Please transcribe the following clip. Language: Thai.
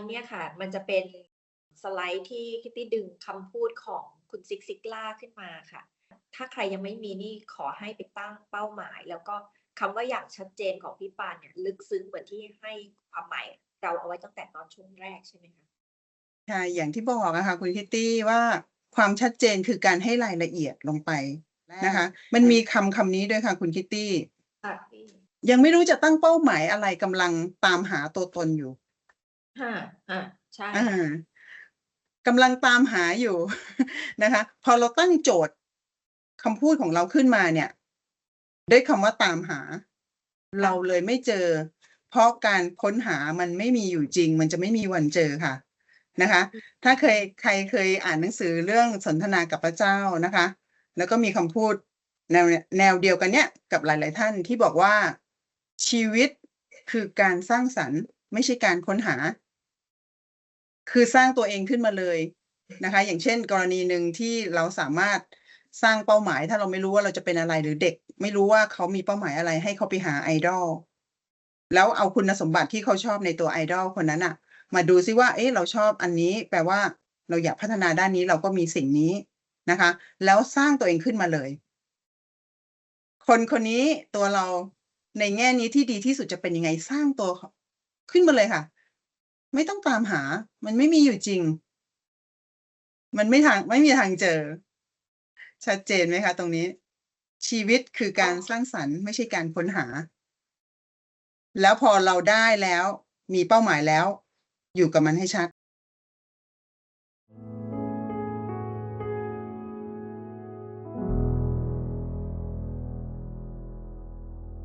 ด์เนี่ยค่ะ มันจะเป็นสไลด์ที่คิตตี้ดึงคำพูดของคุณซิกซิกล่าขึ้นมาค่ะ ถ้าใครยังไม่มีนี่ขอให้ไปตั้งเป้าหมาย แล้วก็คำว่าอย่างชัดเจนของพี่ปานเนี่ยลึกซึ้งเหมือนที่ให้ความหมายเราเอาไว้ตั้งแต่ตอนช่วงแรกใช่ไหมคะใช่อย่างที่บอกอะค่ะคุณคิตตี้ว่าความชัดเจนคือการให้รายละเอียดลงไปนะคะ มันมีคำคำนี้ด้วยค่ะคุณคิตตี้ค่ะพี่ยังไม่รู้จะตั้งเป้าหมายอะไรกำลังตามหาตัวตนอยู่ ฮะอ่าใช่ อ่ากำลังตามหาอยู่ นะคะ พอเราตั้งโจทย์คำพูดของเราขึ้นมาเนี่ย ด้วยคำว่าตามหา เราเลยไม่เจอ เพราะการค้นหามันไม่มีอยู่จริง มันจะไม่มีวันเจอค่ะนะคะ ถ้าเคยใครเคยอ่านหนังสือเรื่องสนทนากับพระเจ้านะคะ แล้วก็มีคำพูดแนวแนวเดียวกันเนี่ยกับหลาย ๆ ท่านที่บอกว่าชีวิตคือการสร้างสรรค์ ไม่ใช่การค้นหา คือสร้างตัวเองขึ้นมาเลยนะคะ อย่างเช่น กรณีหนึ่งที่เราสามารถสร้างเป้าหมาย ถ้าเราไม่รู้ว่าเราจะเป็นอะไรหรือเด็ก ไม่รู้ว่าเขามีเป้าหมายอะไรให้เขาไปหาไอดอลแล้วเอาคุณสมบัติที่เขาชอบในตัวไอดอลคนนั้นอะมาดูซิว่า เอ๊ะเราชอบอันนี้แปลว่าเราอยากพัฒนาด้านนี้เราก็มีสิ่งนี้นะคะ แล้วสร้างตัวเองขึ้นมาเลย คนคนนี้ตัวเราในแง่นี้ที่ดีที่สุดจะเป็นยังไงสร้างตัว ขึ้นมาเลยค่ะ ไม่ต้องตามหา มันไม่มีอยู่จริง มันไม่ทางไม่มีทางเจอ ชัดเจนไหมคะ ตรงนี้ ชีวิตคือการสร้างสรรค์ไม่ใช่การค้นหา แล้วพอเราได้แล้ว มีเป้าหมายแล้ว อยู่กับมันให้ชัด